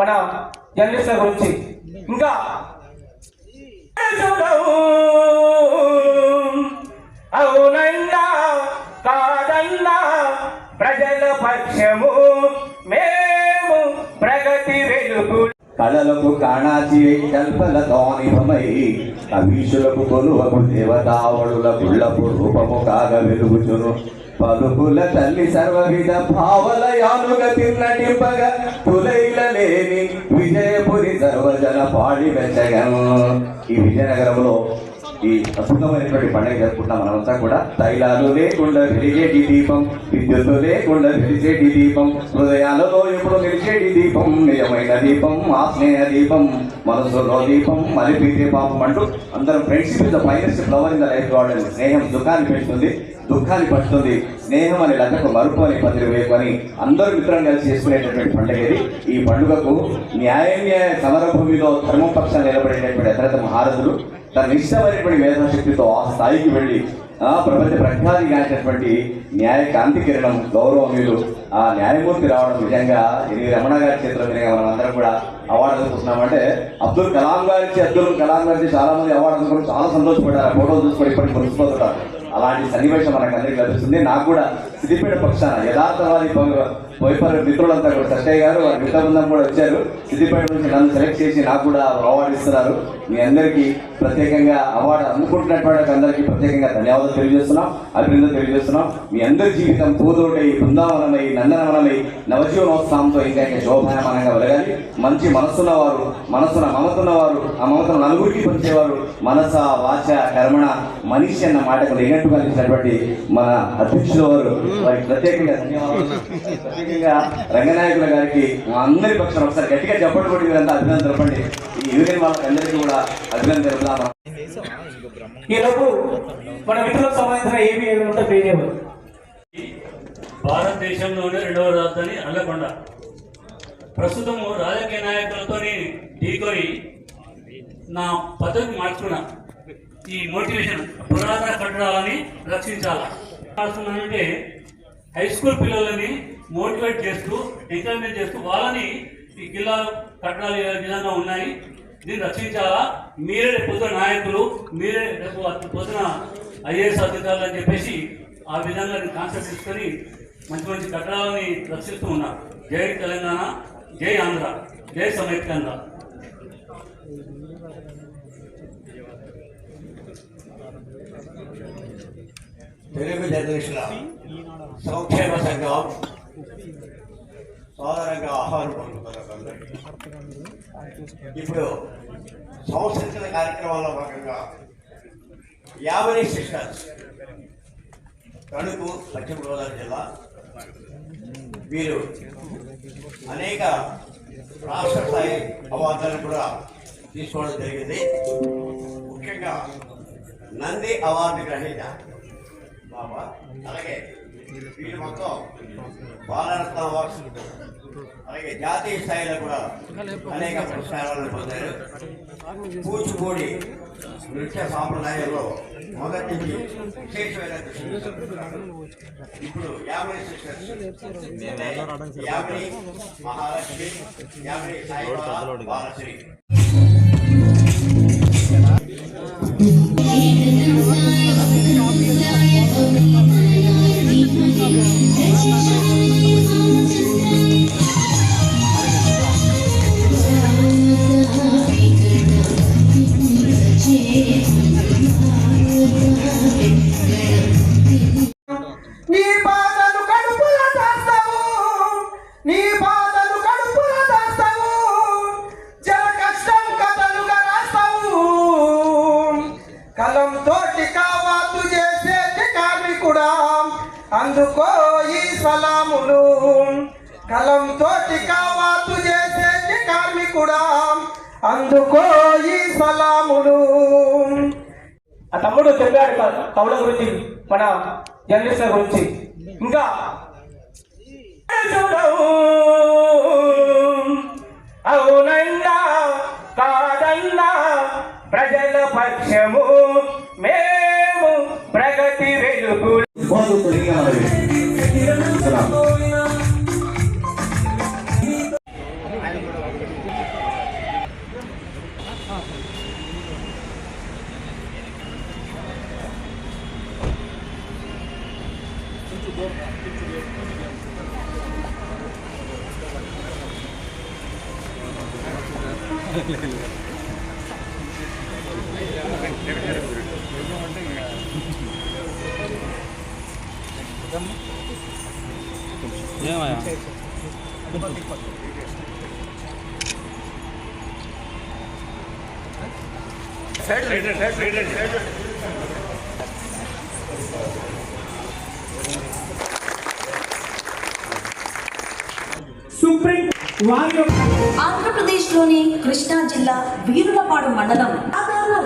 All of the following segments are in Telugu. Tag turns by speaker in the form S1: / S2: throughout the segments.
S1: మన జర్నలిస్టుల గురించి. ఇంకా అవునైనా కాదన్నా ప్రజల పక్షము మేము ప్రగతి వెలుగు
S2: కళలకు కాణాచి కల్పలతోనిభమై కవీషులకు కొలువకు దేవతావళుల గుళ్ళపు రూపము కాగ వెలుగుచును. పలుకుల తల్లి సర్వవిధ భావలయానుగ తిన్నటింపగ తులైల లేని విజయపురి సర్వజన పాడి వెచ్చగను ఈ విజయనగరంలో ఈ అద్భుతమైనటువంటి పండుగ జరుపుకుంటాం మనమంతా కూడా. తైలాలు లేకుండా వెలిగేటి దీపం విద్యుత్తు లేకుండా వెలిచేటి దీపం హృదయాలలో ఎప్పుడు వెలిసేటి దీపం నిజమైన దీపం ఆత్మీయ దీపం మనసులో దీపం మలిపి దీపం అంటూ అందరం friendship is the finest flower in the life garden స్నేహం దుఃఖాన్ని పెంచుతుంది. దుఃఖాన్ని పడుతుంది స్నేహం అనే లెక్కకు మరుపు అని పదిరి వేయకొని అందరూ మిత్రం కలిసి చేసుకునేటటువంటి పండుగ ఇది. ఈ పండుగకు న్యాయన్య సమరభూమిలో ధర్మపక్షాలు నిలబడేటటువంటి అతరత మహారథులు తన నిశ్చయమైనటువంటి మేధాశక్తితో ఆ స్థాయికి వెళ్ళి ఆ ప్రపంచ ప్రఖ్యాతి గాంచినటువంటి న్యాయ కాంతి కిరణం గౌరవనీయులు ఆ న్యాయమూర్తి రావడం నిజంగా ఇది రమణ గారి చేతిలో మీదుగా మనం అందరం కూడా అవార్డు అందుకుంటున్నామంటే అబ్దుల్ కలాం గారి అబ్దుల్ కలాం గారి చాలా మంది అవార్డు అందుకుని చాలా సంతోషపడ్డారు. ఫోటోలు చూసుకొని ఇప్పటికి మురిసిపోతున్నారు అలాంటి సన్నివేశం మనకు అందరికీ లభిస్తుంది. నాకు కూడా సిద్దిపేట పక్షాన యథార్థవాది వైపర్ మిత్రులంతా కూడా సత్యయ్య గారు వారి మిగతా బృందం కూడా వచ్చారు. సిద్దిపేట నుంచి నన్ను సెలెక్ట్ చేసి నాకు కూడా అవార్డు ఇస్తున్నారు. మీ అందరికీ ప్రత్యేకంగా అవార్డు అందుకుంటున్నటువంటి అందరికీ ప్రత్యేకంగా ధన్యవాదాలు తెలియజేస్తున్నాం అభినందనలు తెలియజేస్తున్నాం. మీ అందరి జీవితం పూదోటై బృందావనమై నందనవనమై నవజీవనోత్సవంతో ఇంకా ఇంకా శోభాయమానంగా వెలగాలి. మంచి మనస్సున్న వారు మనస్సున మమతున్న వారు ఆ మమతను నలుగురికి పంచేవారు మనస వాచ కర్మణ మనిషి అన్న మాటకు లేనట్టుగా ఇచ్చినటువంటి మన అధ్యక్షుల వారు. వారికి ప్రత్యేకంగా ధన్యవాదాలు. ముఖ్యంగా రంగనాయకుల గారికి అందరి పక్షాన ఒకసారి గట్టిగా చెప్పండి కూడా మీరంతా అభినందన తెలపండి ఈ యూనియన్ వాళ్ళకి అందరికీ కూడా అభినందన తెలుపుదాం
S1: ఈలోపు మన మిత్రులకు సంబంధించిన ఏమి ఏమి ఉంటే తెలియజేయదు
S3: భారతదేశంలోనే రెండవ రాజధాని అల్లకొండ ప్రస్తుతము రాజకీయ నాయకులతో ఢీకొని నా పద్ధతి మార్చుకున్నా ఈ మోటివేషన్ పురాతన కట్టడాలని రక్షించాలా? రాస్తున్నానంటే హై స్కూల్ పిల్లలని మోటివేట్ చేస్తూ ఎంకరేజ్ చేస్తూ వాళ్ళని ఈ జిల్లా కట్టడాలు విధంగా ఉన్నాయి దీన్ని రక్షించాలా? మీరే రేపు పొద్దున నాయకులు మీరే రేపు పొద్దున ఐఏఎస్ అధికారులు అని చెప్పేసి ఆ విధంగా కాన్సెప్ట్ తీసుకొని మంచి మంచి కట్టడాలని రక్షిస్తూ ఉన్నారు జై తెలంగాణ జై ఆంధ్ర జై సమైక్యాంధ్ర
S4: తెలుగు జర్నలిస్టుల సంక్షేమ సంఘం సోదరంగా ఆహ్వానం పొందుతున్నారు ఇప్పుడు సంస్కృతిక కార్యక్రమాల్లో భాగంగా యాభై సిస్టర్స్ తణుకు పశ్చిమ గోదావరి జిల్లా వీరు అనేక రాష్ట్ర స్థాయి అవార్డులను కూడా తీసుకోవడం జరిగింది. ముఖ్యంగా నంది అవార్డు గ్రహీత బాబా అలాగే వీళ్ళు మొత్తం బాలరత్న అవార్డ్స్ అలాగే జాతీయ స్థాయిలో కూడా అనేక పురస్కారాలను పొందారు కూచిపూడి నృత్య సాంప్రదాయంలో మొదటి నుంచి విశేషమైన ఇప్పుడు యాభై సిస్టర్స్ యాభై మహాలక్ష్మి యాభై సాయిబాబా బాలశ్రీ
S1: నీ 你的青春 కార్మికుడా అందుకో ఈ సలాములు ఆ తమ్ముడు చెప్పాడు కవుల గురించి మన జర్నలిస్టుల గురించి. ఇంకా అవునన్నా కాదన్నా ప్రజల పక్షము మేము ప్రగతి వెలుగు సుప్రీం వారి యొక్క
S5: ఆంధ్రప్రదేశ్లోని కృష్ణా జిల్లా వీరులపాడు మండలం సాధారణ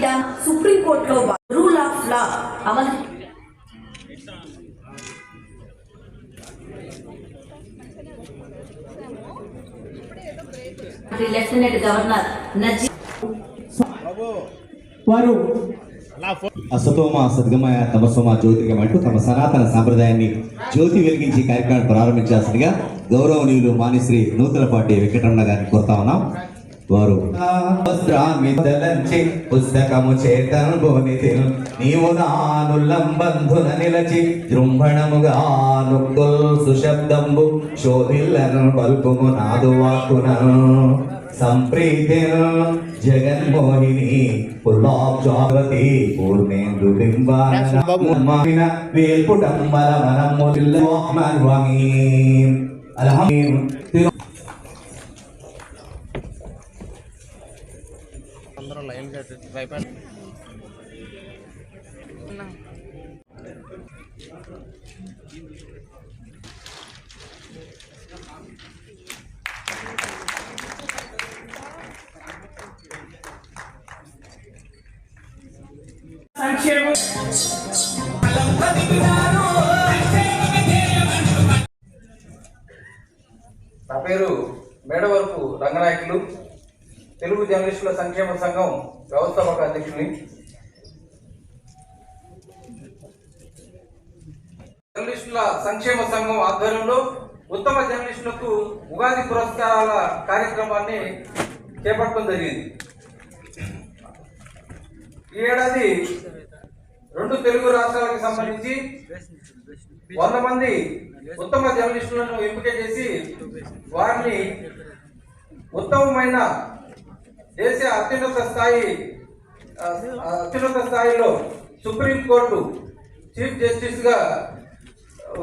S5: డ్యామ్ సుప్రీంకోర్టులో రూల్ ఆఫ్ లా అమలు లెఫ్టినెంట్ గవర్నర్ నజీ
S1: వారు
S2: అసతోమ సద్గమయ తమసోమ అంటూ తమ సనాతన సాంప్రదాయాన్ని జ్యోతి వెలిగించి కార్యక్రమాన్ని ప్రారంభించాల్సిందిగా గౌరవనీయులు మానిశ్రీ నూతలపాటి వెంకటరమణ గారిని కోరుతా ఉన్నాం. వారు వస్త్రామిదలంచి పుస్తకము చేతను బోనితిను. నీవు నానుల్లంబంధున నిలచి దృంభణముగా నొక్కుల్ సుశబ్దంబు శోధిల్లను పలుకుము నాదు వాకునను సంప్రీతిను జగన్మోహిని పుల్లాబ్జాగతి పూర్ణేందు బింబాన వేల్పుటం మనము వాంగి
S1: సంక్షేమ
S6: నా పేరు మేడవరపు రంగనాయకులు తెలుగు జర్నలిస్టుల సంక్షేమ సంఘం వ్యవస్థాపక అధ్యక్షుని జర్నలిస్టుల సంక్షేమ సంఘం ఆధ్వర్యంలో ఉత్తమ జర్నలిస్టులకు ఉగాది పురస్కారాల కార్యక్రమాన్ని చేపట్టడం జరిగింది. ఈ ఏడాది రెండు తెలుగు రాష్ట్రాలకు సంబంధించి వంద మంది ఉత్తమ జర్నలిస్టులను ఎంపిక చేసి వారిని ఉత్తమమైన దేశ అత్యున్నత స్థాయి అత్యున్నత స్థాయిలో సుప్రీంకోర్టు చీఫ్ జస్టిస్గా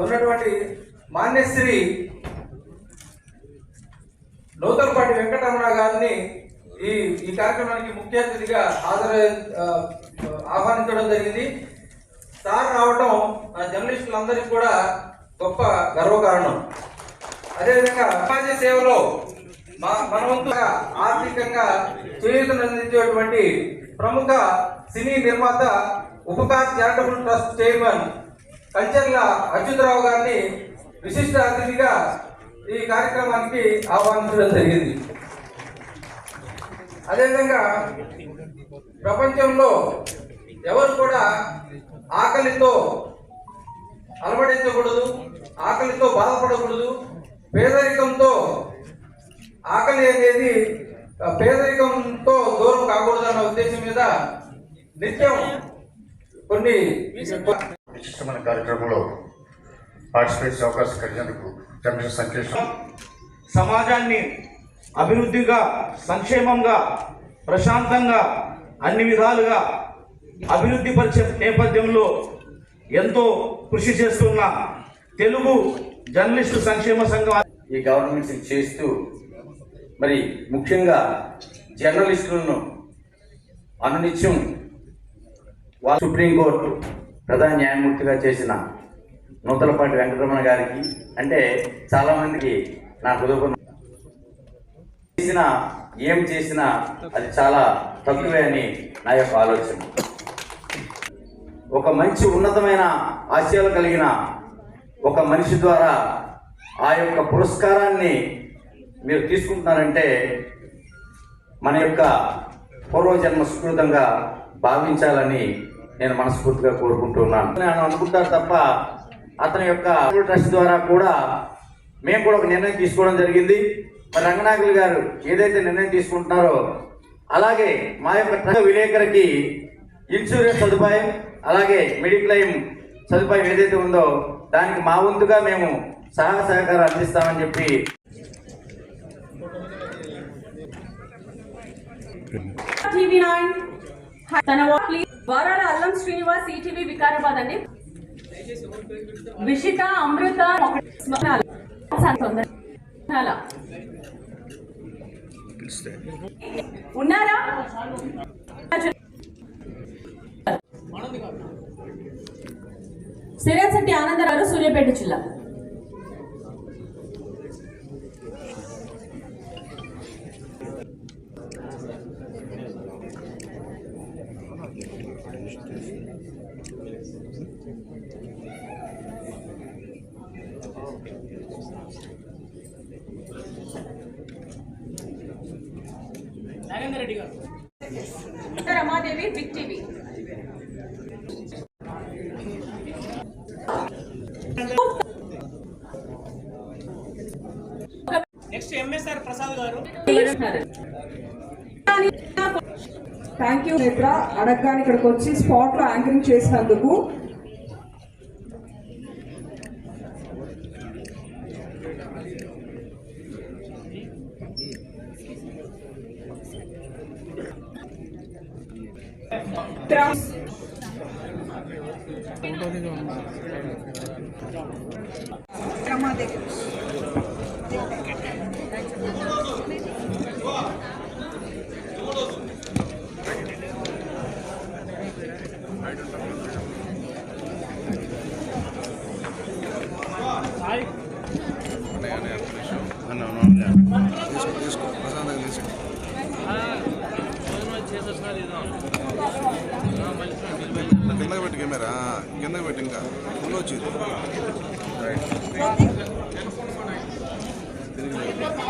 S6: ఉన్నటువంటి మాన్యశ్రీ నూతనపాటి వెంకటరమణ గారిని ఈ ఈ కార్యక్రమానికి ముఖ్య అతిథిగా హాజరు ఆహ్వానించడం జరిగింది. సార్ రావడం మన జర్నలిస్టులందరికీ కూడా గొప్ప గర్వకారణం. అదేవిధంగా సమాజ సేవలో మా మన ఆర్థికంగా చేయూతనందించేటువంటి ప్రముఖ సినీ నిర్మాత Upakar charitable trust chairman Kancharla Achyutarao గారిని విశిష్ట అతిథిగా ఈ కార్యక్రమానికి ఆహ్వానించడం జరిగింది. అదేవిధంగా ప్రపంచంలో ఎవరు కూడా ఆకలితో అలవడించకూడదు ఆకలితో బాధపడకూడదు పేదరికంతో ఆకలి అనేది పేదరికంతో దూరం కాకూడదు అన్న ఉద్దేశం మీద నిత్యం కొన్ని
S7: విశిష్టమైన కార్యక్రమంలో పార్టిసిపేట్ అవకాశం కలిగినందుకు సంకేతం
S4: సమాజాన్ని అభివృద్ధిగా సంక్షేమంగా ప్రశాంతంగా అన్ని విధాలుగా అభివృద్ధి పరిచే నేపథ్యంలో ఎంతో కృషి చేస్తున్న తెలుగు జర్నలిస్టు సంక్షేమ సంఘం
S6: ఈ గవర్నమెంట్స్ చేస్తూ మరి ముఖ్యంగా జర్నలిస్టులను అనునిత్యం వాళ్ళ సుప్రీంకోర్టు ప్రధాన న్యాయమూర్తిగా చేసిన నూతలపాటి వెంకటరమణ గారికి అంటే చాలామందికి నా హృదయపూర్ణ చేసిన ఏం చేసినా అది చాలా తక్కువే అని నా యొక్క ఆలోచన. ఒక మంచి ఉన్నతమైన ఆశయాలు కలిగిన ఒక మనిషి ద్వారా ఆ యొక్క పురస్కారాన్ని మీరు తీసుకుంటున్నారంటే మన యొక్క పూర్వజన్మ సుకృతంగా భావించాలని నేను మనస్ఫూర్తిగా కోరుకుంటున్నాను. నేను అనుకుంటాను తప్ప అతని యొక్క ట్రస్ట్ ద్వారా కూడా మేము కూడా ఒక నిర్ణయం తీసుకోవడం జరిగింది. మరి రంగనాయకులు గారు ఏదైతే నిర్ణయం తీసుకుంటున్నారో అలాగే మా యొక్క ట్రస్ట్ విలేకరికి ఇన్సూరెన్స్ సదుపాయం
S8: అలాగే మెడిక్లైమ్ సదుపాయం ఏదైతే ఉందో దానికి మా వంతుగా మేము సహాయ సహకారం అందిస్తామని చెప్పి
S9: టీవీ నైన్ తన వరాల అల్లం శ్రీనివాస్ ఈటీవీ వికారాబాద్ అండి. విషిత అమృత ఒకటి స్మరణాలు. స్మరణాల. ఉన్నారా? సిరాశెట్టి ఆనందరావు సూర్యాపేట జిల్లా. Ramadevi big TV.
S10: Next MSR Prasad గారు.
S11: థ్యాంక్ యూ మిత్ర అడగగానే ఇక్కడికి వచ్చి స్పాట్లో యాంకరింగ్ చేసినందుకు
S1: కింద పెట్టి కెమెరా కింద పెట్టి ఇంకా ముందు వచ్చింది